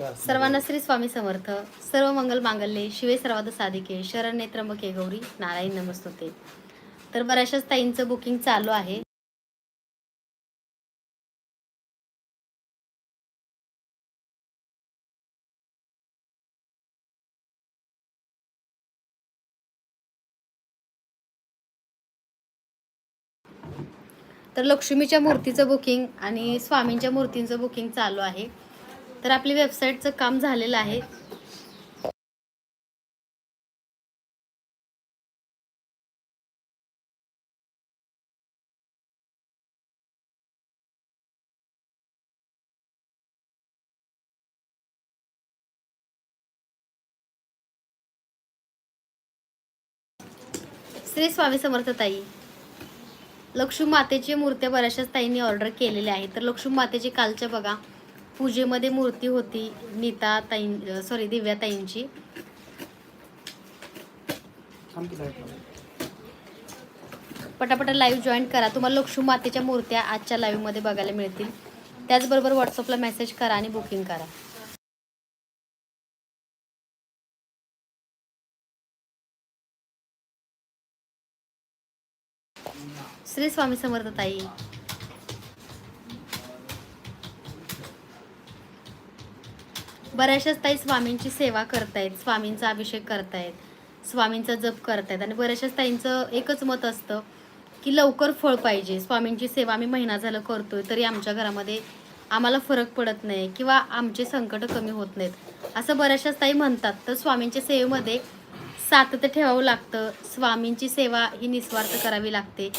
सर्वांना श्री स्वामी समर्थ. सर्व मंगल मांगल्ये. शिवे सर्वाद साधिके. शरण्ये त्र्यंबके गौरी. नारायण नमस्तुते. तर बऱ्याचशाच ताईंचं बुकिंग चालू आहे. तर लक्ष्मीच्या मूर्तीचं बुकिंग आणि स्वामींच्या मूर्तींचं बुकिंग चालू आहे. तर आपली वेबसाईटचं काम झालेलं आहे. श्री स्वामी समर्थ ताई लक्ष्मी मातेची मूर्त्या बऱ्याचशाच ताईंनी ऑर्डर केलेल्या आहेत. तर लक्ष्मी मातेची कालच्या बघा. पूजेमध्ये मूर्ती होती नीता ताईं सॉरी दिव्या ताईंची. पटापट लाईव्ह जॉईन करा. तुम्हाला लक्ष्मी मातेच्या मूर्त्या आजच्या लाईव्हमध्ये बघायला मिळतील. त्याचबरोबर व्हॉट्सअपला मेसेज करा आणि बुकिंग करा. श्री स्वामी समर्थ ताई. बऱ्याचशाच ताई स्वामींची सेवा करतायत स्वामींचा अभिषेक करतायत स्वामींचा जप करतायत आणि बऱ्याचशाच ताईंचं एकच मत असतं की लवकर फळ पाहिजे. स्वामींची सेवा आम्ही महिना झालं करतोय तरी आमच्या घरामध्ये आम्हाला फरक पडत नाही किंवा आमचे संकट कमी होत नाहीत. असं बऱ्याचशाच ताई म्हणतात. तर स्वामींच्या सेवेमध्ये सातत्य ठेवावं लागतं. स्वामींची सेवा ही निस्वार्थ करावी लागते.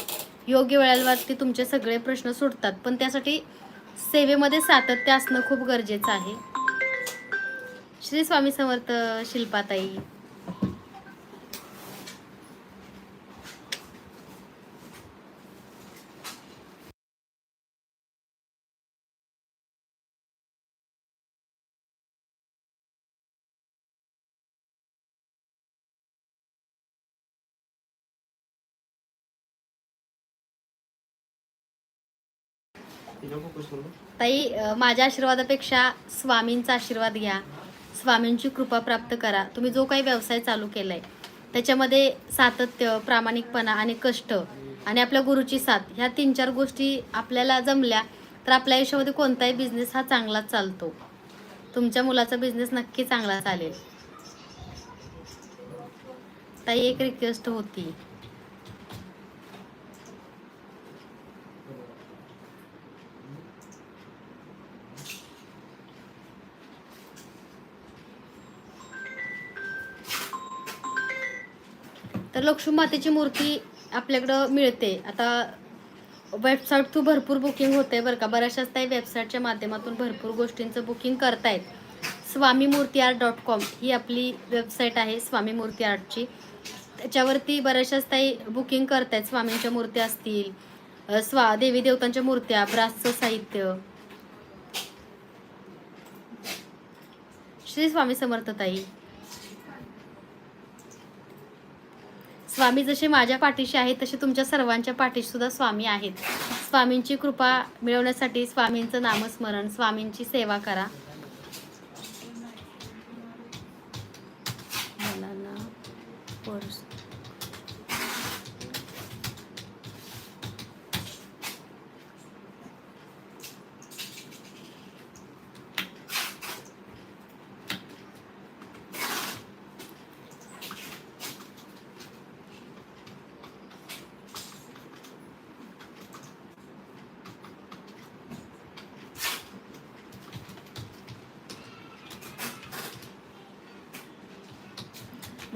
योग्य वेळेवरती तुमचे सगळे प्रश्न सुटतात पण त्यासाठी सेवेमध्ये सातत्य असणं खूप गरजेचं आहे. श्री स्वामी समर्थ शिल्पाताई. ताई माझ्या आशीर्वादापेक्षा स्वामींचा आशीर्वाद घ्या. स्वामींची कृपा प्राप्त करा. तुम्ही जो काही व्यवसाय चालू केलाय त्याच्यामध्ये सातत्य प्रामाणिकपणा आणि कष्ट आणि आपल्या गुरुची साथ ह्या तीन चार गोष्टी आपल्याला जमल्या तर आपल्या आयुष्यामध्ये कोणताही बिझनेस हा चांगलाच चालतो. तुमच्या मुलाचा बिझनेस नक्की चांगला चालेल. ताई एक रिक्वेस्ट होती. तर लक्ष्मी मातेची मूर्ती आपल्याकडं मिळते. आता वेबसाईट थ्रू भरपूर बुकिंग होते बरं का. बऱ्याचशाच ताई वेबसाईटच्या माध्यमातून भरपूर गोष्टींचं बुकिंग करतायत. स्वामी मूर्ती आर्ट डॉट कॉम ही आपली वेबसाईट आहे स्वामी मूर्ती आर्टची त्याच्यावरती बऱ्याचशाच ताई बुकिंग करतायत. स्वामींच्या मूर्त्या असतील स्वा देवी देवतांच्या मूर्त्या ब्रासचं साहित्य. श्री स्वामी समर्थताई स्वामी जसे माझ्या पाठीशी आहेत तसे तुमच्या सर्वांच्या पाठीशी सुद्धा स्वामी आहेत. स्वामींची कृपा मिळवण्यासाठी स्वामींचं नामस्मरण स्वामींची सेवा करा.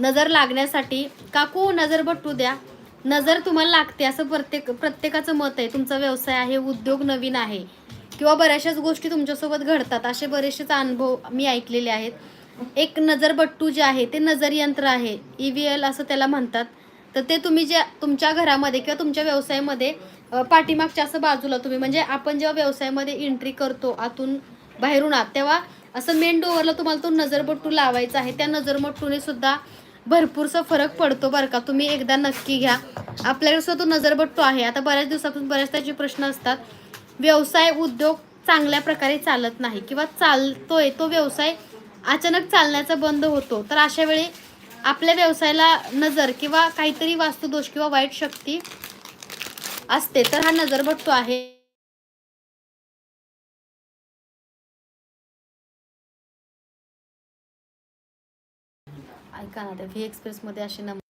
नजर लागण्यासाठी काकू नजर बट्टू द्या. नजर तुम्हाला लागते असं प्रत्येक प्रत्येकाचं मत आहे. तुमचा व्यवसाय आहे उद्योग नवीन आहे. किंवा बऱ्याचशाच गोष्टी तुमच्यासोबत घडतात. असे बरेचसेच अनुभव मी ऐकलेले आहेत. एक नजरबट्टू जे आहे ते नजर यंत्र आहे. ई व्ही एल असं त्याला म्हणतात. तर ते तुम्ही जे तुमच्या घरामध्ये किंवा तुमच्या व्यवसायामध्ये पाठीमागच्या असं बाजूला तुम्ही म्हणजे आपण जेव्हा व्यवसायामध्ये एंट्री करतो आतून बाहेरून आत तेव्हा असं मेन डोअरला तुम्हाला तो नजरबट्टू लावायचा आहे. त्या नजरबट्टूने सुद्धा भरपूरसा फरक पडतो बरं का. तुम्ही एकदा नक्की घ्या. आपल्याकडे सुद्धा तो नजरबट्टू आहे. आता बऱ्याच दिवसातून बऱ्याच त्याचे प्रश्न असतात. व्यवसाय उद्योग चांगल्या प्रकारे चालत नाही किंवा चालतोय. तो व्यवसाय अचानक चालण्याचा बंद होतो. तर अशा वेळी आपल्या व्यवसायाला नजर किंवा काहीतरी वास्तुदोष किंवा वाईट शक्ती असते. तर हा नजरबट्टू आहे. ऐका ना त्या व्ही एक्सप्रेसमध्ये असे नंबर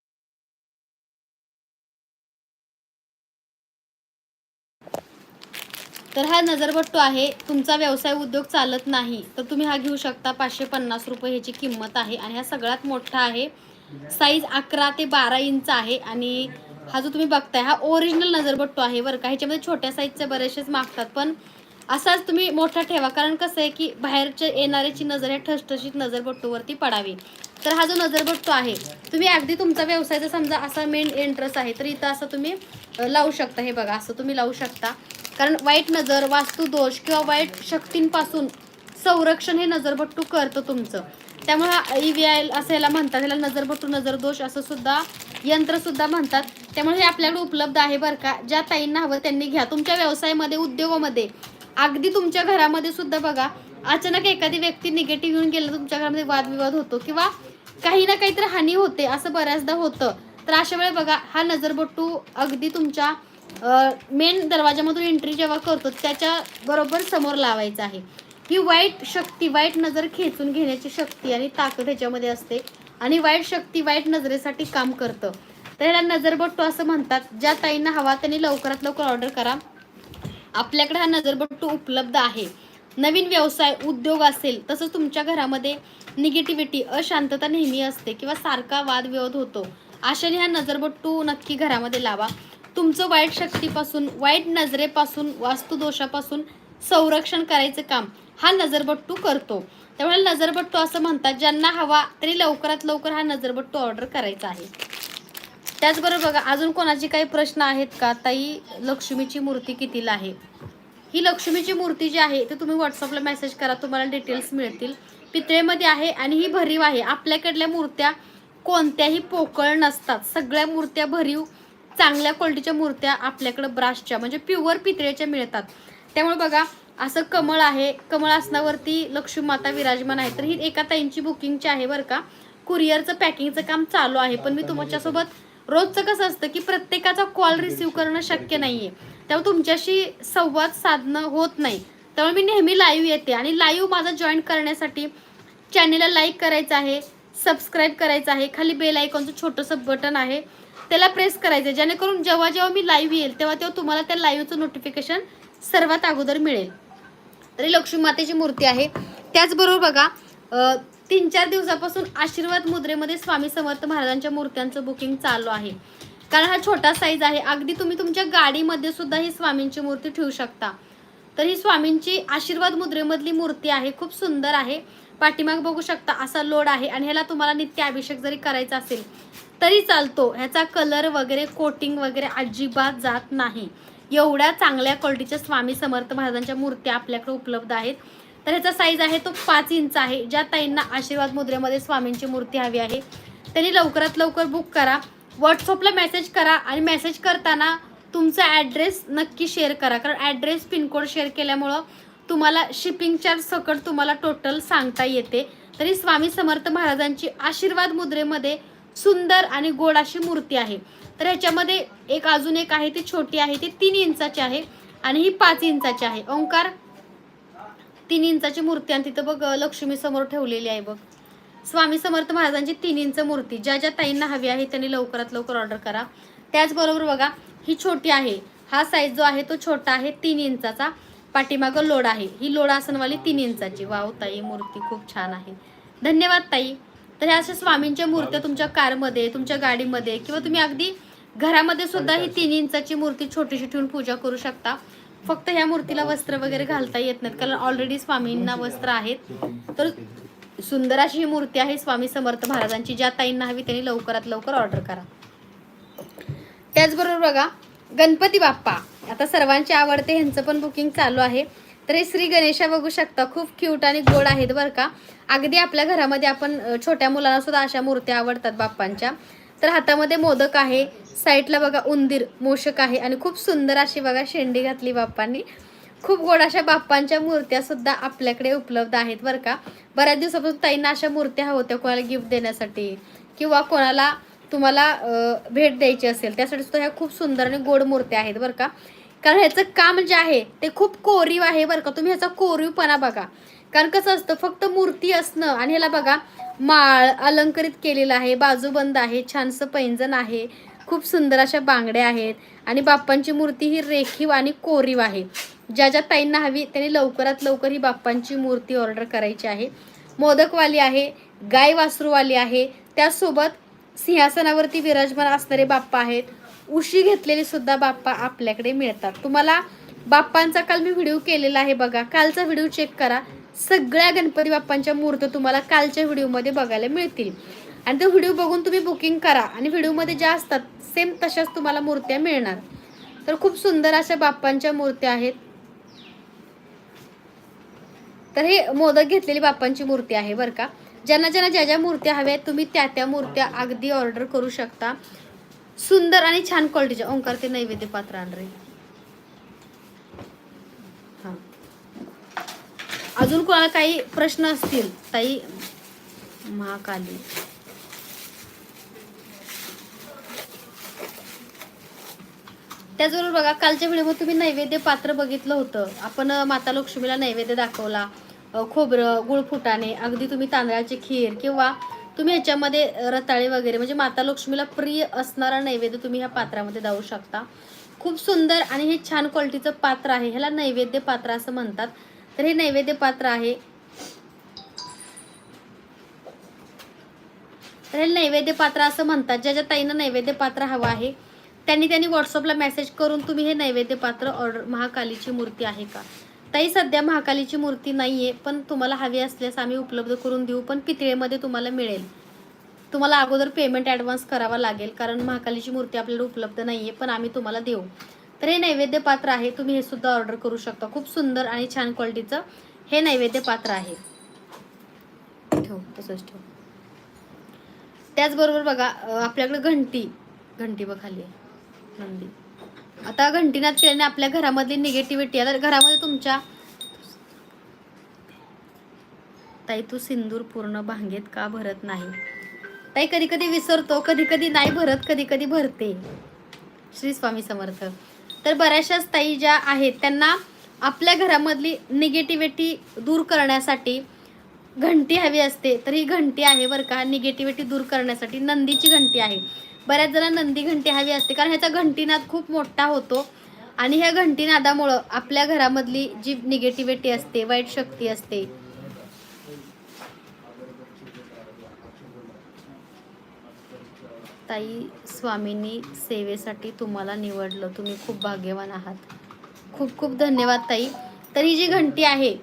तर हा नजरबट्टू आहे. तुमचा व्यवसाय उद्योग चालत नाही. तर तुम्ही हा घेऊ शकता पाचशे पन्नास रुपये ह्याची किंमत आहे आणि हा सगळ्यात मोठा आहे. साईज अकरा ते बारा इंच आहे आणि हा जो तुम्ही बघताय हा ओरिजिनल नजरबट्टू आहे बरं का. ह्याच्यामध्ये छोट्या साईजचे बरेचसेच मागतात. पण असाच तुम्ही मोठा ठेवा. कारण कसं आहे की बाहेरच्या येणाऱ्याची नजर ह्या ठसठशीत नजरबट्टूवरती पडावी. तर हा जो नजरबट्टू आहे तुम्ही अगदी तुमचा व्यवसायाचा समजा असा मेन इंटरेस्ट आहे तर इथं असं तुम्ही लावू शकता. हे बघा असं तुम्ही लावू शकता. कारण वाईट नजर वास्तुदोष किंवा वाईट शक्तींपासून संरक्षण हे नजरबट्टू करतं तुमचं. त्यामुळे ई व्ही आय असं याला म्हणतात याला नजरबट्टू नजरदोष असं सुद्धा यंत्रसुद्धा म्हणतात. त्यामुळे हे आपल्याकडे उपलब्ध आहे बरं का. ज्या ताईंना हवं त्यांनी घ्या. तुमच्या व्यवसायामध्ये उद्योगामध्ये अगदी तुमच्या घरामध्ये सुद्धा बघा अचानक एखादी व्यक्ती निगेटिव्ह येऊन गेलं तुमच्या घरामध्ये वादविवाद होतो किंवा काही ना काहीतरी हानी होते असं बऱ्याचदा होतं. तर अशा वेळी बघा हा नजरबट्टू अगदी तुमच्या मेन दरवाजामधून एंट्री जेव्हा करतो त्याच्या बरोबर समोर लावायचा आहे. ही वाईट शक्ती वाईट नजर खेचून घेण्याची शक्ती आणि ताकद ह्याच्यामध्ये असते आणि वाईट शक्ती वाईट नजरेसाठी काम करतं. तर ह्याला नजरबट्टू असं म्हणतात. ज्या ताईंना हवा त्यांनी लवकरात लवकर ऑर्डर करा. आपल्याकडे हा नजरबट्टू उपलब्ध आहे. नवीन व्यवसाय उद्योग असेल तसंच तुमच्या घरामध्ये निगेटिव्हिटी अशांतता नेहमी असते किंवा सारखा वादविवाद होतो. अशाने हा नजरबट्टू नक्की घरामध्ये लावा. तुमचं वाईट शक्तीपासून वाईट नजरेपासून वास्तुदोषापासून संरक्षण करायचं काम हा नजरबट्टू करतो. त्यामुळे नजरबट्टू असं म्हणतात ज्यांना हवा तरी लवकरात लवकर हा नजरबट्टू ऑर्डर करायचा आहे. त्याचबरोबर बघा अजून कोणाचे काही प्रश्न आहेत का? ताई लक्ष्मीची मूर्ती कितीला आहे? ही लक्ष्मीची मूर्ती जी आहे ते तुम्ही व्हॉट्सअपला मेसेज करा तुम्हाला डिटेल्स मिळतील. पितळेमध्ये आहे आणि ही भरीव आहे. आपल्याकडल्या मूर्त्या कोणत्याही पोकळ नसतात. सगळ्या मूर्त्या भरीव चांगल्या क्वालिटीच्या मूर्त्या आपल्याकडं ब्राशच्या म्हणजे प्युअर पितळेच्या मिळतात. त्यामुळे बघा असं कमळ आहे. कमळ आसनावरती लक्ष्मी माता विराजमान आहे. तर ही एका ताईंची बुकिंगची आहे बरं का. कुरिअरचं पॅकिंगचं काम चालू आहे. पण मी तुमच्यासोबत रोजचं कसं असतं की प्रत्येकाचा कॉल रिसीव करणं शक्य नाहीये. त्यामुळे तुमच्याशी संवाद साधणं होत नाही. त्यामुळे मी नेहमी लाईव्ह येते आणि लाईव्ह माझा जॉईन करण्यासाठी चॅनेलला लाईक करायचं आहे सबस्क्राईब करायचं आहे खाली बेल आयकॉनचं छोटंसं बटन आहे त्याला प्रेस करायचं आहे जेणेकरून जेव्हा जेव्हा मी लाईव्ह येईल तेव्हा तेव्हा तुम्हाला त्या लाईव्हचं नोटिफिकेशन सर्वात अगोदर मिळेल. तरी लक्ष्मी मातेची मूर्ती आहे. त्याचबरोबर बघा तीन चार दिवसापासून आशीर्वाद मुद्रेमध्ये स्वामी समर्थ महाराजांच्या मूर्त्यांचं बुकिंग चालू आहे. कारण हा छोटा साईज आहे. अगदी तुम्ही तुमच्या गाडीमध्ये सुद्धा ही स्वामींची मूर्ती ठेवू शकता. तर ही स्वामींची आशीर्वाद मुद्रेमधली मूर्ती आहे. खूप सुंदर आहे. पाठीमाग बघू शकता असा लोड आहे आणि ह्याला तुम्हाला नित्य अभिषेक जरी करायचा असेल तरी चालतो. ह्याचा कलर वगैरे कोटिंग वगैरे अजिबात जात नाही. एवढ्या चांगल्या क्वालिटीच्या स्वामी समर्थ महाराजांच्या मूर्त्या आपल्याकडे उपलब्ध आहेत. तर ह्याचा साईज आहे तो पाच इंच आहे ज्या ताईंना आशीर्वाद मुद्रेमध्ये स्वामींची मूर्ती हवी आहे. त्यांनी लवकरात लवकर बुक करा. व्हॉट्सअपला मेसेज करा आणि मेसेज करताना तुमचा ॲड्रेस नक्की शेअर करा. कारण ॲड्रेस पिनकोड शेअर केल्यामुळं तुम्हाला शिपिंग चार्ज सकट तुम्हाला टोटल सांगता येते. तरी स्वामी समर्थ महाराजांची आशीर्वाद मुद्रेमध्ये सुंदर आणि गोड अशी मूर्ती आहे. तर ह्याच्यामध्ये एक अजून एक आहे ती छोटी आहे ती तीन इंचाची आहे आणि ही पाच इंचाची आहे. ओंकार तीन इंचाची मूर्ती आणि तिथं बघ लक्ष्मी समोर ठेवलेली आहे बघ. स्वामी समर्थ महाराजांची तीन इंच मूर्ती ज्या ज्या ताईंना हवी आहे त्यांनी लवकरात लवकर ऑर्डर करा. त्याचबरोबर बघा ही छोटी आहे. हा साईज जो आहे तो छोटा आहे तीन इंचाचा पाठीमागं लोड आहे. ही लोड आसनवाली तीन इंचाची. वाव ताई मूर्ती खूप छान आहे. धन्यवाद ताई. तर ह्या अशा स्वामींच्या मूर्त्या तुमच्या कारमध्ये तुमच्या गाडीमध्ये किंवा तुम्ही अगदी घरामध्ये सुद्धा ही तीन इंचाची मूर्ती छोटीशी ठेवून पूजा करू शकता. फक्त ह्या मूर्तीला वस्त्र वगैरे घालता येत नाहीत कारण ऑलरेडी स्वामींना वस्त्र आहेत. तर सुंदर अशी ही मूर्ती आहे स्वामी समर्थ महाराजांची ज्या ताईंना हवी त्यांनी लवकरात लवकर ऑर्डर करा. त्याचबरोबर बघा गणपती बाप्पा. आता सर्वांचे आवडते ह्यांचं पण बुकिंग चालू आहे. तर हे श्री गणेशा बघू शकता खूप क्यूट आणि गोड आहेत बरं का. अगदी आपल्या घरामध्ये आपण छोट्या मुलांना सुद्धा अशा मूर्त्या आवडतात बाप्पांच्या. तर हातामध्ये मोदक आहे. साईडला बघा उंदीर मोषक आहे आणि खूप सुंदर अशी बघा शेंडी घातली बाप्पांनी. खूप गोड अशा बाप्पांच्या मूर्त्या सुद्धा आपल्याकडे उपलब्ध आहेत बरं का. बऱ्याच दिवसापासून ताईंना अशा मूर्त्या हव्या होत्या कोणाला गिफ्ट देण्यासाठी. किंवा कोणाला तुम्हाला भेट द्यायची असेल त्यासाठी सुद्धा ह्या खूप सुंदर आणि गोड मूर्त्या आहेत बरं का. कारण ह्याचं काम जे आहे ते खूप कोरीव आहे बरं का. तुम्ही ह्याचा कोरीवपणा बघा. कारण कसं असतं फक्त मूर्ती असणं आणि ह्याला बघा माळ अलंकरित केलेलं आहे बाजूबंद आहे छानसं पैंजण आहे खूप सुंदर अशा बांगड्या आहेत आणि बाप्पांची मूर्ती ही रेखीव आणि कोरीव आहे. ज्या ज्या ताईंना हवी त्यांनी लवकरात लवकर ही बाप्पांची मूर्ती ऑर्डर करायची आहे. मोदकवाली आहे गाय वासरूवाली आहे त्याचसोबत सिंहासनावरती विराजमान असणारे बाप्पा आहेत. उशी घेतलेले सुद्धा बाप्पा आपल्याकडे मिळतात. तुम्हाला बाप्पांचा काल मी व्हिडिओ केलेला आहे बघा. कालचा व्हिडिओ चेक करा. सगळ्या गणपती बाप्पांच्या मूर्त्या तुम्हाला कालच्या व्हिडिओमध्ये बघायला मिळतील. आणि तो व्हिडिओ बघून तुम्ही बुकिंग करा आणि व्हिडिओमध्ये ज्या असतात सेम तशाच तुम्हाला मूर्त्या मिळणार. तर खूप सुंदर अशा बाप्पांच्या मूर्त्या आहेत. तर हे मोदक घेतलेली बाप्पांची मूर्ती आहे बरं का. ज्यांना ज्यांना ज्या ज्या मूर्त्या हव्या आहेत तुम्ही त्या त्या मूर्त्या अगदी ऑर्डर करू शकता. सुंदर आणि छान क्वालिटीच्या ओंकार ते नैवेद्य पात्र आणरे अजून कोणाला काही प्रश्न असतील ताई? महाकाली. त्याचबरोबर बघा कालच्या व्हिडिओमध्ये तुम्ही नैवेद्य पात्र बघितलं होतं. आपण माता लक्ष्मीला नैवेद्य दाखवला खोबरं गुळ फुटाणे अगदी तुम्ही तांदळाची खीर किंवा तुम्ही ह्याच्यामध्ये रताळे वगैरे म्हणजे माता लक्ष्मीला प्रिय असणारा नैवेद्य तुम्ही ह्या पात्रामध्ये जाऊ शकता. खूप सुंदर आणि हे छान क्वालिटीचं पात्र आहे. ह्याला नैवेद्य पात्र असं म्हणतात. तर हे नैवेद्य पात्र आहे. तर हे नैवेद्य पात्र असं म्हणतात ज्या ज्या ताईनं नैवेद्य पात्र हवं आहे त्यांनी त्यांनी व्हॉट्सअपला मेसेज करून तुम्ही हे नैवेद्य पात्र ऑर्डर महाकालीची मूर्ती आहे का? ताई सध्या महाकालीची मूर्ती नाही आहे पण तुम्हाला हवी असल्यास आम्ही उपलब्ध करून देऊ पण पितळेमध्ये तुम्हाला मिळेल. तुम्हाला अगोदर पेमेंट ॲडव्हान्स करावा लागेल कारण महाकालीची मूर्ती आपल्याला उपलब्ध नाही आहे पण आम्ही तुम्हाला देऊ. तर हे नैवेद्य पात्र आहे. तुम्ही हे सुद्धा ऑर्डर करू शकता. खूप सुंदर आणि छान क्वालिटीचं हे नैवेद्य पात्र आहे. ठेव तसंच ठेव. त्याचबरोबर बघा आपल्याकडे घंटी घंटी बघ खाली. आहे. नंदी. आता घंटीनाथ केल्याने आपल्या घरामधली निगेटिव्हिटी आता घरामध्ये तुमच्या ताई तू सिंदूर पूर्ण भांगेत का भरत नाही? ताई कधी कधी विसरतो. कधी कधी नाही भरत कधी कधी भरते. श्री स्वामी समर्थ. तर बऱ्याचशाच ताई ज्या आहेत त्यांना आपल्या घरामधली निगेटिव्हिटी दूर करण्यासाठी घंटी हवी असते. तर ही घंटी आहे बरं का निगेटिव्हिटी दूर करण्यासाठी नंदीची घंटी आहे. बऱ्याच जणांना नंदी घंटी हवी असते कारण ह्याचा घंटीनाद खूप मोठा होतो. आणि ह्या घंटीनादामुळं आपल्या घरामधली जी निगेटिव्हिटी असते वाईट शक्ती असते ताई स्वामींनी सेवेसाठी तुम्हाला निवडलं. तुम्ही खूप भाग्यवान आहात. खूप खूप धन्यवाद ताई. तर ही जी घंटी आहे.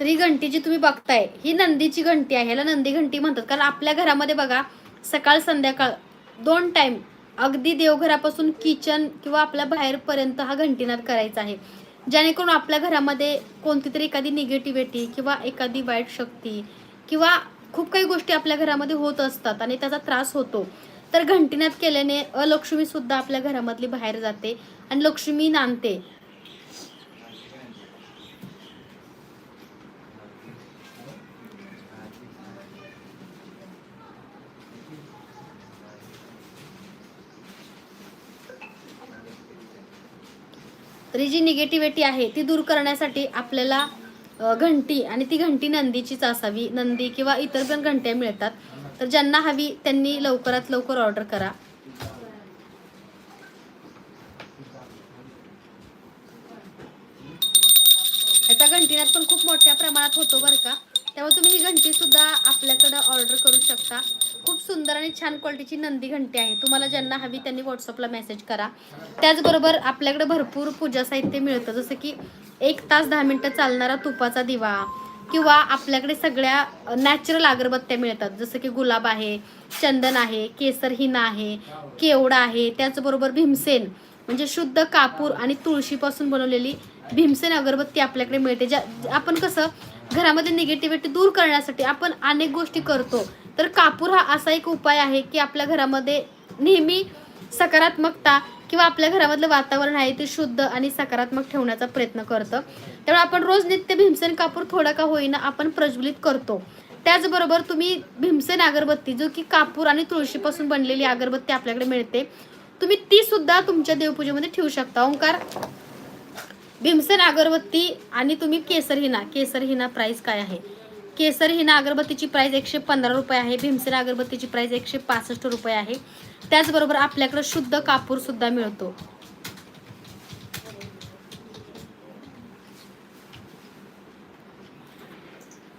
तर ही घंटी जी तुम्ही बघताय ही नंदीची घंटी आहे. ह्याला नंदी घंटी म्हणतात. कारण आपल्या घरामध्ये बघा सकाळ संध्याकाळ दोन टाइम अगदी देवघरापासून किचन किंवा आपल्या बाहेरपर्यंत हा घंटीनाद करायचा आहे. जेणेकरून आपल्या घरामध्ये कोणती तरी एखादी निगेटिव्हिटी किंवा एखादी वाईट शक्ती किंवा खूप काही गोष्टी आपल्या घरामध्ये होत असतात आणि त्याचा त्रास होतो. तर घंटीनाद केल्याने अलक्ष्मीसुद्धा आपल्या घरामधली बाहेर जाते आणि लक्ष्मी नांदते. तर जी निगेटिव्हिटी आहे ती दूर करण्यासाठी आपल्याला घंटी आणि ती घंटी नंदीचीच असावी. नंदी किंवा इतर पण घंट्या मिळतात. तर ज्यांना हवी त्यांनी लवकरात लवकर ऑर्डर करा. याचा घंटीनाद पण खूप मोठ्या प्रमाणात होतो बरं का. त्यामुळे तुम्ही ही घंटी सुद्धा आपल्याकडं ऑर्डर करू शकता. खूप सुंदर आणि छान क्वालिटीची नंदी घंटी आहे. तुम्हाला ज्यांना हवी त्यांनी व्हॉट्सअपला मेसेज करा. त्याचबरोबर आपल्याकडे भरपूर पूजा साहित्य मिळतं. जसं की एक तास दहा मिनटं चालणारा तुपाचा दिवा किंवा आपल्याकडे सगळ्या नॅचरल अगरबत्त्या मिळतात. जसं की गुलाब आहे चंदन आहे केसर हिना आहे केवडा आहे त्याचबरोबर भीमसेन. म्हणजे शुद्ध कापूर आणि तुळशीपासून बनवलेली भीमसेन अगरबत्ती आपल्याकडे मिळते. ज्या आपण कसं घरामध्ये निगेटिव्हिटी दूर करण्यासाठी आपण अनेक गोष्टी करतो. तर कापूर हा असा एक उपाय आहे की आपल्या घरामध्ये नेहमी सकारात्मकता किंवा आपल्या घरामधलं वातावरण आहे ते शुद्ध आणि सकारात्मक ठेवण्याचा प्रयत्न करतं. त्यामुळे आपण रोज नित्य भीमसेन कापूर थोडा का होईना आपण प्रज्वलित करतो. त्याचबरोबर तुम्ही भीमसेन अगरबत्ती जो की कापूर आणि तुळशीपासून बनलेली अगरबत्ती आपल्याकडे मिळते तुम्ही ती सुद्धा तुमच्या देवपूजेमध्ये ठेवू शकता. ओंकार? भीमसेन अगरबत्ती आणि तुम्ही केसर हिना. केसर हिना प्राईस काय आहे? केसर हिना अगरबत्तीची प्राईस एकशे पंधरा रुपये आहे. भीमसेन अगरबत्तीची प्राईस एकशे पासष्ट रुपये आहे. त्याचबरोबर आपल्याकडे शुद्ध कापूर सुद्धा मिळतो.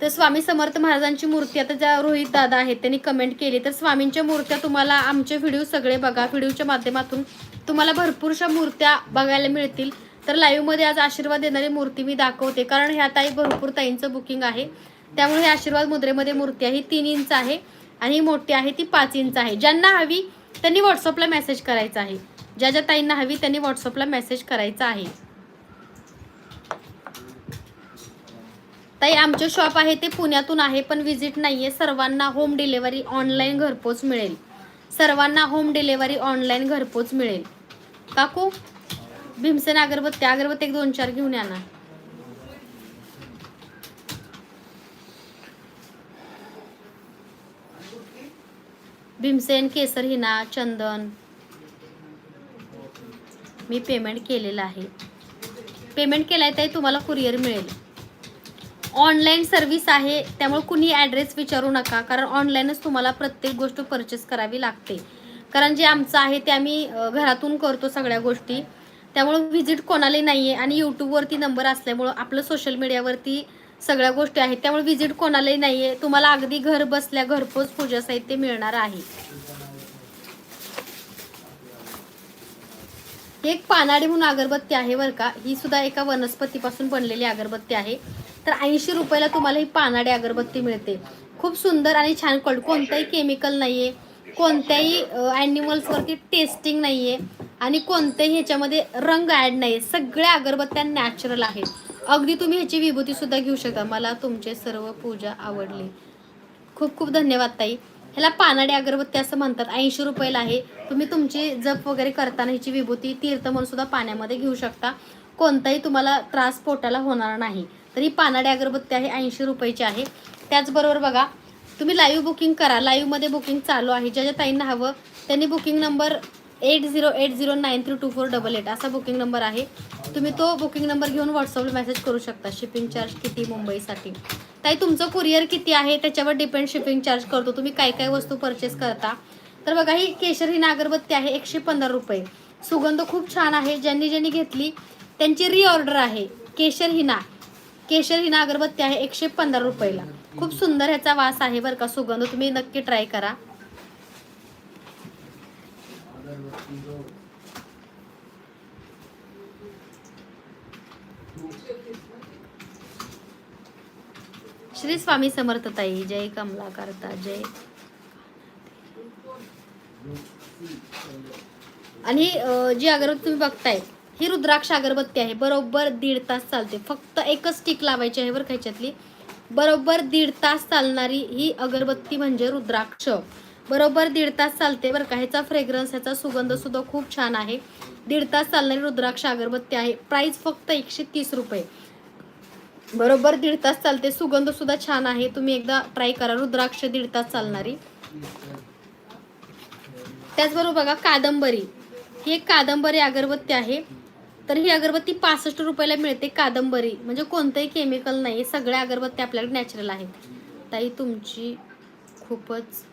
तर स्वामी समर्थ महाराजांची मूर्ती आता ज्या रोहित दादा आहेत त्यांनी कमेंट केली. तर स्वामींच्या मूर्त्या तुम्हाला आमचे व्हिडिओ सगळे बघा. व्हिडिओच्या माध्यमातून तुम्हाला भरपूरशा मूर्त्या बघायला मिळतील. तर लाईव्हमध्ये आज आशीर्वाद देणारी मूर्ती मी दाखवते. कारण ह्या ताई भरपूर ताईंचं बुकिंग आहे. त्यामुळे हे आशीर्वाद मुद्रेमध्ये मूर्ती आहे. ही तीन इंच आहे आणि ही मोठी आहे. ती पाच इंच आहे. ज्यांना हवी त्यांनी व्हॉट्सअपला मेसेज करायचा आहे. ज्या ज्या ताईंना हवी त्यांनी व्हॉट्सअपला मेसेज करायचा आहे. ताई आमचे शॉप आहे ते पुण्यातून आहे पण व्हिजिट नाहीये. सर्वांना होम डिलेवरी ऑनलाईन घरपोच मिळेल. सर्वांना होम डिलेवरी ऑनलाईन घरपोच मिळेल. काकू? भीमसेन अगरबत्ती अगरबत्ती एक दोन चार घेऊन या ना. भीमसेन केसर हिना चंदन. मी पेमेंट केलेलं आहे. पेमेंट केलाय ताई तुम्हाला कुरिअर मिळेल. ऑनलाईन सर्व्हिस आहे त्यामुळे कुणी ॲड्रेस विचारू नका कारण ऑनलाईनच तुम्हाला प्रत्येक गोष्ट परचेस करावी लागते. कारण जे आमचं आहे ते आम्ही घरातून करतो सगळ्या गोष्टी. त्यामुळे व्हिजिट कोणालाही नाही आहे आणि यूट्यूबवरती नंबर असल्यामुळं आपलं सोशल मीडियावरती सगळ्या गोष्टी आहेत. त्यामुळे व्हिजिट कोणालाही नाही आहे तुम्हाला अगदी घर बसल्या घरपोच पूजा साहित्य मिळणार आहे. एक पानाडी म्हणून अगरबत्ती आहे बरं का. ही सुद्धा एका वनस्पतीपासून बनलेली अगरबत्ती आहे. तर ऐंशी रुपयाला तुम्हाला ही पानाडी अगरबत्ती मिळते. खूप सुंदर आणि छान. कोणताही केमिकल नाही आहे कोणत्याही ॲनिमल्सवरती टेस्टिंग नाहीये. आणि कोणत्याही ह्याच्यामध्ये रंग ॲड नाही सगळ्या अगरबत्त्या नॅचरल आहेत. अगदी तुम्ही ह्याची विभूती सुद्धा घेऊ शकता. मला तुमचे सर्व पूजा आवडली. खूप खूप धन्यवाद ताई. ह्याला पानाडी अगरबत्ती असं म्हणतात. ऐंशी रुपयाला आहे. तुम्ही तुमची जप वगैरे करताना ह्याची विभूती तीर्थ म्हणून सुद्धा पाण्यामध्ये घेऊ शकता. कोणताही तुम्हाला त्रास पोटाला होणार नाही. तर ही पानाडी अगरबत्ती आहे ऐंशी रुपयाची आहे. त्याचबरोबर बघा तुम्ही लाईव्ह बुकिंग करा. लाईव्हमध्ये बुकिंग चालू आहे. ज्या ज्या ताईंना हवं त्यांनी booking number eight zero eight zero nine three two four double eight असा बुकिंग नंबर आहे. तुम्ही तो बुकिंग नंबर घेऊन व्हॉट्सअपला मेसेज करू शकता. शिपिंग चार्ज किती मुंबईसाठी. ताई तुमचं कुरिअर किती आहे? त्याच्यावर डिपेंड शिपिंग चार्ज करतो. तुम्ही काय काय वस्तू परचेस करता? तर बघा ही केशर ही अगरबत्ती आहे एकशे पंधरा रुपये. सुगंध खूप छान आहे. ज्यांनी ज्यांनी घेतली त्यांची रिऑर्डर आहे. केशर हिना केशर हिना अगरबत्ती आहे एकशे पंधरा रुपयाला. खूप सुंदर ह्याचा वास आहे बरं का सुगंध. तुम्ही नक्की ट्राय करा. श्री स्वामी समर्थताई जय कमला करता जय. आणि जी अगरबत्ती तुम्ही बघताय ही रुद्राक्ष अगरबत्ती आहे. बरोबर दीड तास चालते. फक्त एकच स्टिक लावायची आहे बरं खायच्यातली बरोबर दीड तास चालणारी ही अगरबत्ती म्हणजे रुद्राक्ष. बरोबर दीड तास चालते बरं का. ह्याचा फ्रेग्रन्स ह्याचा सुगंध सुद्धा खूप छान आहे. दीड तास चालणारी रुद्राक्ष अगरबत्ती आहे. प्राइस फक्त एकशे तीस रुपये. बरोबर दीड तास चालते. सुगंध सुद्धा छान आहे. तुम्ही एकदा ट्राय करा. रुद्राक्ष दीड तास चालणारी. त्याचबरोबर बघा कादंबरी. ही एक कादंबरी अगरबत्ती आहे. तर ही अगरबत्ती पासष्ट रुपयाला मिळते कादंबरी. म्हणजे कोणतंही केमिकल नाही. सगळ्या अगरबत्ती आपल्याकडे नॅचरल आहेत. ताई तुमची खूपच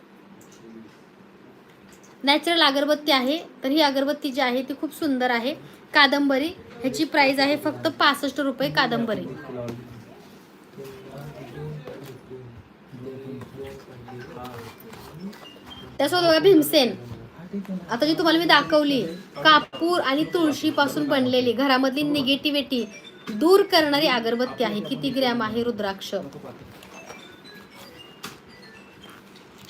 नॅचरल अगरबत्ती आहे तर ही अगरबत्ती जी आहे ती खूप सुंदर आहे. कादंबरी ह्याची प्राइस आहे फक्त पासष्ट रुपये कादंबरी. त्यासोबत बघा भीमसेन. आता जी तुम्हाला मी दाखवली कापूर आणि तुळशी पासून बनलेली घरामधली निगेटिव्हिटी दूर करणारी अगरबत्ती आहे. किती ग्रॅम आहे रुद्राक्ष?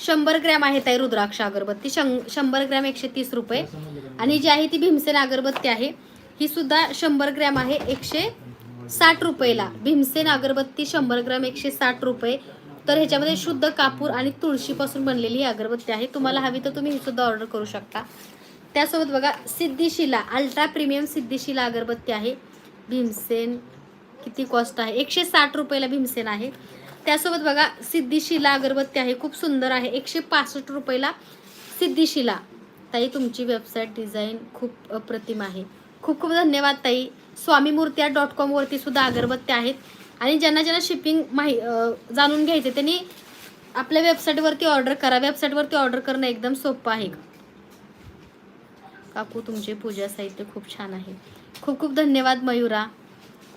शंभर ग्रॅम आहे ताई रुद्राक्ष अगरबत्ती. शं- शंभर ग्रॅम एकशे तीस रुपये. आणि जी आहे ती भीमसेन अगरबत्ती आहे. ही सुद्धा शंभर ग्रॅम आहे एकशे साठ रुपयेला. भीमसेन अगरबत्ती शंभर ग्रॅम एकशे साठ रुपये. तर ह्याच्यामध्ये शुद्ध कापूर आणि तुळशीपासून बनलेली ही अगरबत्ती आहे. तुम्हाला हवी तर तुम्ही ही सुद्धा ऑर्डर करू शकता. त्यासोबत बघा सिद्धिशिला अल्ट्रा प्रीमियम सिद्धिशिला अगरबत्ती आहे. भीमसेन किती कॉस्ट आहे? एकशे साठ रुपयाला भीमसेन आहे. त्यासोबत बघा सिद्धिशिला अगरबत्ती आहे खूप सुंदर आहे. एकशे पासष्ट रुपयाला सिद्धिशिला ताई तुमची वेबसाईट डिझाईन खूप अप्रतिम आहे. खूप खूप धन्यवाद ताई. स्वामी मूर्त्या डॉट कॉमवरती सुद्धा अगरबत्त्या आहेत. आणि ज्यांना ज्यांना शिपिंग माहि जाणून घ्यायचे त्यांनी आपल्या वेबसाईटवरती ऑर्डर करा. वेबसाईटवरती ऑर्डर करणं एकदम सोपं आहे. काकू तुमचे पूजा साहित्य खूप छान आहे. खूप खूप धन्यवाद मयुरा.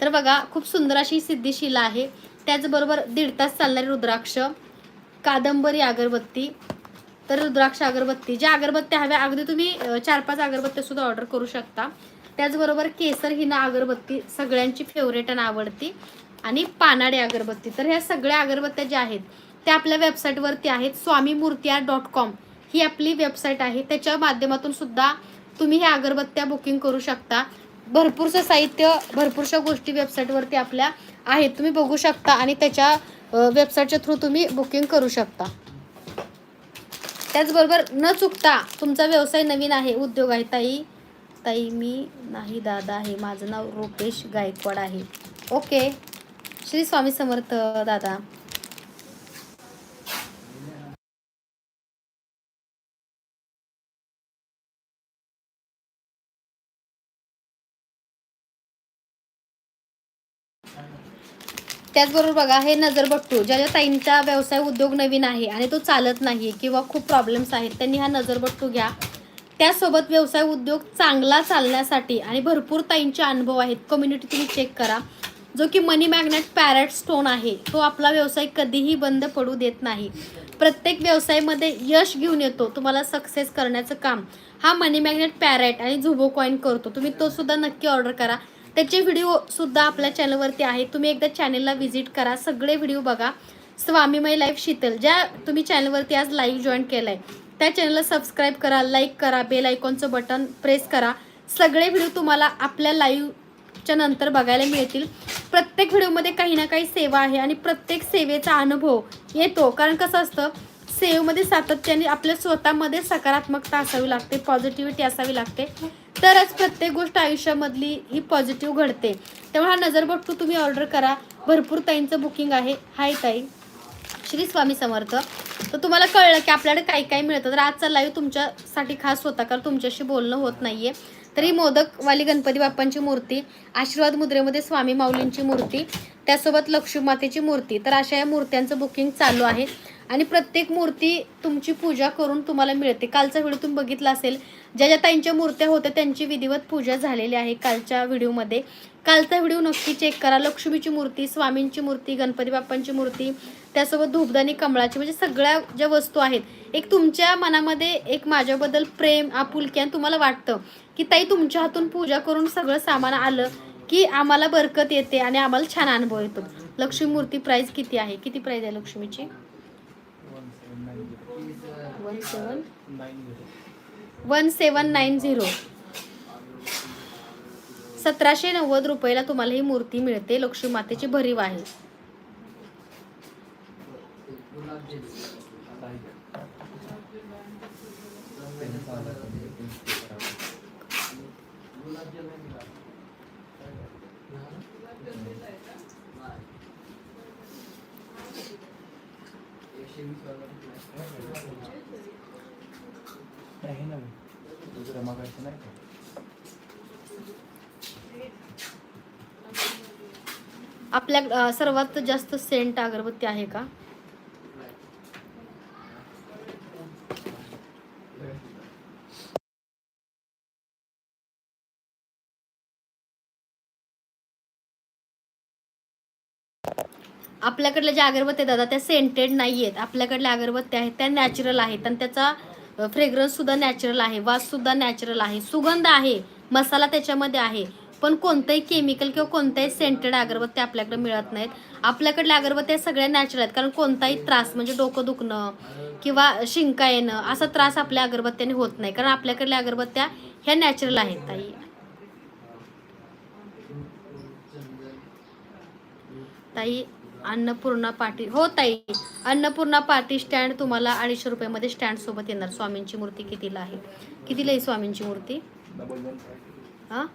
तर बघा खूप सुंदर अशी सिद्धिशिला आहे. त्याचबरोबर दीड तास चालणारी रुद्राक्ष कादंबरी अगरबत्ती. तर रुद्राक्ष अगरबत्ती. ज्या अगरबत्त्या हव्या अगदी तुम्ही चार पाच अगरबत्त्या सुद्धा ऑर्डर करू शकता. त्याचबरोबर केसर हिना अगरबत्ती सगळ्यांची फेवरेट आणि आवडती. आणि पानाडे अगरबत्ती. तर ह्या सगळ्या अगरबत्त्या ज्या आहेत त्या आपल्या वेबसाईटवरती आहेत. स्वामी मूर्त्या डॉट कॉम ही आपली वेबसाईट आहे. त्याच्या माध्यमातून सुद्धा तुम्ही ह्या अगरबत्त्या बुकिंग करू शकता. भरपूरसं साहित्य भरपूरशा गोष्टी वेबसाईटवरती आपल्या आहेत तुम्ही बघू शकता आणि त्याच्या वेबसाईटच्या थ्रू तुम्ही बुकिंग करू शकता. त्याचबरोबर न चुकता तुमचा व्यवसाय नवीन आहे. उद्योग आहे. ताई ताई मी नाही दादा आहे. माझं नाव रुपेश गायकवाड आहे. ओके. श्री स्वामी समर्थ दादा. त्याचबरोबर बघा हे नजरबट्टू ज्या ज्या ताईंचा व्यवसाय उद्योग नवीन आहे आणि तो चालत नाही किंवा खूप प्रॉब्लेम्स आहेत त्यांनी हा नजरबट्टू घ्या. त्यासोबत व्यवसाय उद्योग चांगला चालण्यासाठी आणि भरपूर ताईंचे अनुभव आहेत कम्युनिटी तुम्ही चेक करा. जो की मनी मॅग्नेट पॅरेट स्टोन आहे तो आपला व्यवसाय कधीही बंद पडू देत नाही. प्रत्येक व्यवसायामध्ये यश घेऊन येतो तुम्हाला सक्सेस करण्याचं काम. हा मनी मॅग्नेट पॅरेट आणि झुबो कॉईन करतो तुम्ही तो सुद्धा नक्की ऑर्डर करा. त्याचे व्हिडिओसुद्धा आपल्या चॅनलवरती आहे तुम्ही एकदा चॅनलला व्हिजिट करा. सगळे व्हिडिओ बघा. स्वामीमय लाईफ शीतल. ज्या तुम्ही चॅनलवरती आज लाईव्ह जॉईन केलाय त्या चॅनलला सबस्क्राईब करा लाईक करा बेल आयकॉनचं बटन प्रेस करा. सगळे व्हिडिओ तुम्हाला आपल्या लाईव्हच्या नंतर बघायला मिळतील. प्रत्येक व्हिडिओमध्ये काही ना काही सेवा आहे आणि प्रत्येक सेवेचा अनुभव येतो. कारण कसं असतं सेवेमध्ये सातत्याने आपल्या स्वतःमध्ये सकारात्मकता असावी लागते पॉझिटिव्हिटी असावी लागते. तरच प्रत्येक गोष्ट आयुष्यामधली ही पॉझिटिव्ह घडते. त्यामुळे हा नजरबट्टू तुम्ही ऑर्डर करा. भरपूर ताईंचं बुकिंग आहे. हाय ताई. श्री स्वामी समर्थ. तर तुम्हाला कळलं की आपल्याकडे काय काय मिळतं. तर आजचा लाईव्ह तुमच्यासाठी खास होता कारण तुमच्याशी बोलणं होत नाहीये. तरी मोदकवाली गणपती बाप्पांची मूर्ती आशीर्वाद मुद्रेमध्ये स्वामी माऊलींची मूर्ती त्यासोबत लक्ष्मी मातेची मूर्ती. तर अशा या मूर्त्यांचं बुकिंग चालू आहे. आणि प्रत्येक मूर्ती तुमची पूजा करून तुम्हाला मिळते. कालचा व्हिडिओ तुम्ही बघितला असेल ज्या ज्या ताईंच्या मूर्त्या होत्या त्यांची विधिवत पूजा झालेली आहे कालच्या व्हिडिओमध्ये. कालचा व्हिडिओ नक्की चेक करा. लक्ष्मीची मूर्ती स्वामींची मूर्ती गणपती बाप्पांची मूर्ती त्यासोबत धूपदानी कमळाची म्हणजे सगळ्या ज्या वस्तू आहेत एक तुमच्या मनामध्ये एक माझ्याबद्दल प्रेम आपुलकी आणि तुम्हाला वाटतं की ताई तुमच्या हातून पूजा करून सगळं सामान आलं की आम्हाला बरकत येते आणि आम्हाला छान अनुभव येतो. लक्ष्मी मूर्ती प्राईज किती आहे? किती प्राईज आहे लक्ष्मीची? One seven one seven nine zero. सतराशे नव्वद रुपयाला तुम्हाला ही मूर्ती मिळते. लक्ष्मी मातेची भरीव आहे. नाही ना तुझं जमा करायचं नाही का आपल्या सर्वात जास्त सेंट अगरबत्ती आहे का? आपल्याकडल्या ज्या अगरबत्त्या आहेत दादा त्या सेंटेड नाही आहेत आपल्याकडल्या अगरबत्त्या आहेत त्या नॅचरल आहेत आणि त्याचा फ्रेग्रन्ससुद्धा नॅचरल आहे वाससुद्धा नॅचरल आहे सुगंध आहे मसाला त्याच्यामध्ये आहे. पण कोणतंही केमिकल किंवा कोणत्याही सेंटेड अगरबत्त्या आपल्याकडे मिळत नाहीत. आपल्याकडल्या अगरबत्त्या सगळ्या नॅचरल आहेत कारण कोणताही त्रास म्हणजे डोकं दुखणं किंवा शिंका येणं असा त्रास आपल्या अगरबत्त्याने होत नाही. कारण आपल्याकडल्या अगरबत्त्या ह्या नॅचरल आहेत ताई. ताई अन्नपूर्णा पाटी हो ताई अन्नपूर्णा पाटी स्टँड तुम्हाला अडीचशे रुपयामध्ये स्टँड सोबत येणार. स्वामींची मूर्ती कितीला आहे? कितीला आहे स्वामींची मूर्ती? हां?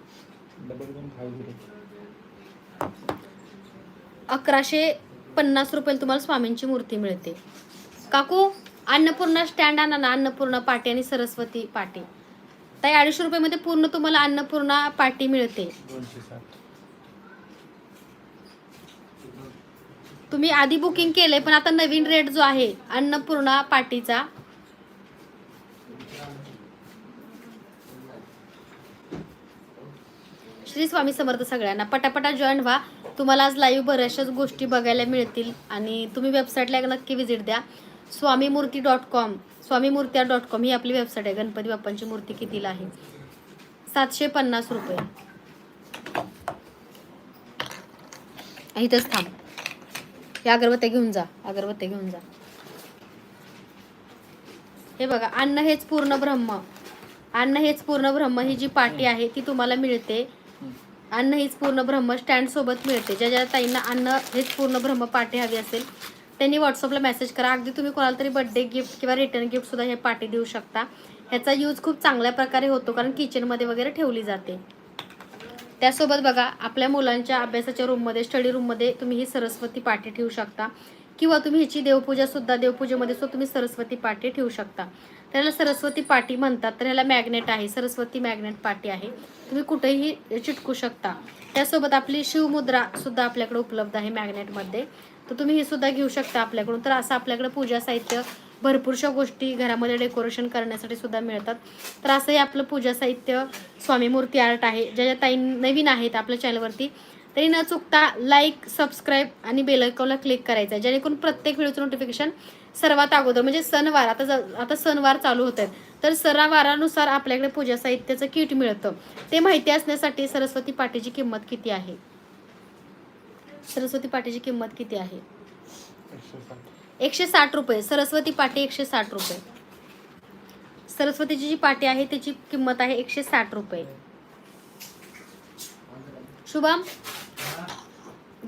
अकराशे पन्नास रुपयाला तुम्हाला स्वामींची मूर्ती मिळते. काकू अन्नपूर्णा स्टँड आणा ना अन्नपूर्णा पाटी आणि सरस्वती पाटी ताई अडीचशे रुपयामध्ये पूर्ण तुम्हाला अन्नपूर्णा पाटी मिळते दोनशे साठ तुम्ही आधी बुकिंग केले पण आता नवीन रेट जो आहे अन्नपूर्णा पाटीचा. श्री स्वामी समर्थ सगळ्यांना. पटापटा जॉईन व्हा. तुम्हाला आज लाईव्ह बऱ्याचशाच गोष्टी बघायला मिळतील. आणि तुम्ही वेबसाईटला नक्की व्हिजिट द्या. स्वामी मूर्ती डॉट कॉम स्वामी मूर्त्या डॉट कॉम ही आपली वेबसाईट आहे. गणपती बाप्पांची मूर्ती कितीला आहे? सातशे पन्नास रुपये. इथंच थांब. हे अगरबत्त्या घेऊन जा अगरबत्त्या घेऊन जा. हे बघा अन्न हेच पूर्ण ब्रह्म. अन्न हेच पूर्ण ब्रह्म ही जी पाटी आहे ती तुम्हाला मिळते. अन्न हेच पूर्ण ब्रह्म स्टँड सोबत मिळते. ज्या ज्या ताईंना अन्न हेच पूर्ण ब्रह्म पाटी हवी असेल त्यांनी व्हॉट्सअपला मेसेज करा. अगदी तुम्ही कोणाला तरी बर्थडे गिफ्ट किंवा रिटर्न गिफ्ट सुद्धा हे पाटी देऊ शकता. ह्याचा यूज खूप चांगल्या प्रकारे होतो कारण किचनमध्ये वगैरे ठेवली जाते. त्यासोबत बघा आपल्या मुलांच्या अभ्यासाच्या रूममध्ये स्टडी रूममध्ये तुम्ही ही सरस्वती पाठी ठेवू शकता. किंवा तुम्ही हिची देवपूजा सुद्धा देवपूजेमध्ये सुद्धा तुम्ही सरस्वती पाठी ठेवू शकता. त्याला सरस्वती पाटी म्हणतात तर ह्याला मॅग्नेट आहे सरस्वती मॅग्नेट पाटी आहे. तुम्ही कुठेही चिटकू शकता. त्यासोबत आपली शिवमुद्रा सुद्धा आपल्याकडे उपलब्ध आहे मॅग्नेटमध्ये तर तुम्ही ही सुद्धा घेऊ शकता आपल्याकडून. तर असं आपल्याकडे पूजा साहित्य भरपूरशा गोष्टी घरामध्ये डेकोरेशन करण्यासाठी सुद्धा मिळतात. तर असं हे आपलं पूजा साहित्य स्वामी मूर्ती आर्ट आहे ज्या ज्या ताई नवीन आहेत आपल्या चॅनलवरती. तरी न चुकता लाईक सबस्क्राईब आणि बेलायकॉनला क्लिक करायचं आहे. जेणेकरून प्रत्येक व्हिडिओचं नोटिफिकेशन सर्वात अगोदर म्हणजे सणवार आता आता सणवार चालू होत आहेत. तर सणावारानुसार आपल्याकडे पूजा साहित्याचं किट मिळतं. ते माहिती असण्यासाठी सरस्वती पाटीची किंमत किती आहे? सरस्वती पाटीची किंमत किती आहे? एकशे साठ रुपये. सरस्वती पाटी एकशे साठ रुपये. सरस्वतीची जी पाटी आहे त्याची किंमत आहे एकशे साठ रुपये. शुभम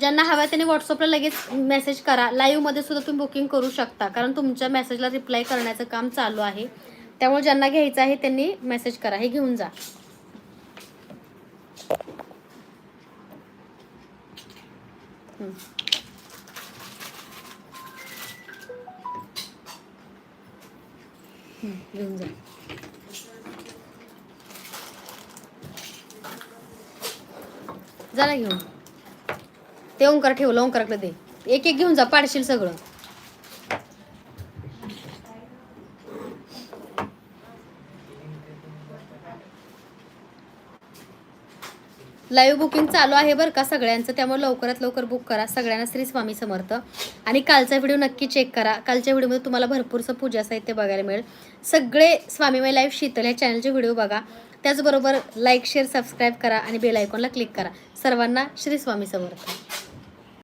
ज्यांना हव्या त्यांनी व्हॉट्सअपला लगेच मेसेज करा. लाईव्हमध्ये सुद्धा तुम्ही बुकिंग करू शकता कारण तुमच्या मेसेजला रिप्लाय करण्याचं काम चालू आहे. त्यामुळे ज्यांना घ्यायचं आहे त्यांनी मेसेज करा. हे घेऊन जा. Hmm. घेऊन जा. जा ना घेऊन. ते ओंकार ठेवलं ओंकाराकडे दे. एक एक घेऊन जा पाडशील सगळं. लाईव्ह बुकिंग चालू आहे बरं का सगळ्यांचं त्यामुळे लवकरात लवकर बुक करा. सगळ्यांना श्री स्वामी समर्थ. आणि कालचा व्हिडिओ नक्की चेक करा. कालच्या व्हिडिओमध्ये तुम्हाला भरपूरसं पूजा साहित्य बघायला मिळेल. सगळे स्वामीमय लाईव्ह शीतल या चॅनलचे व्हिडिओ बघा. त्याचबरोबर लाईक शेअर सबस्क्राईब करा आणि बेल आयकॉनला क्लिक करा. सर्वांना श्री स्वामी समर्थ.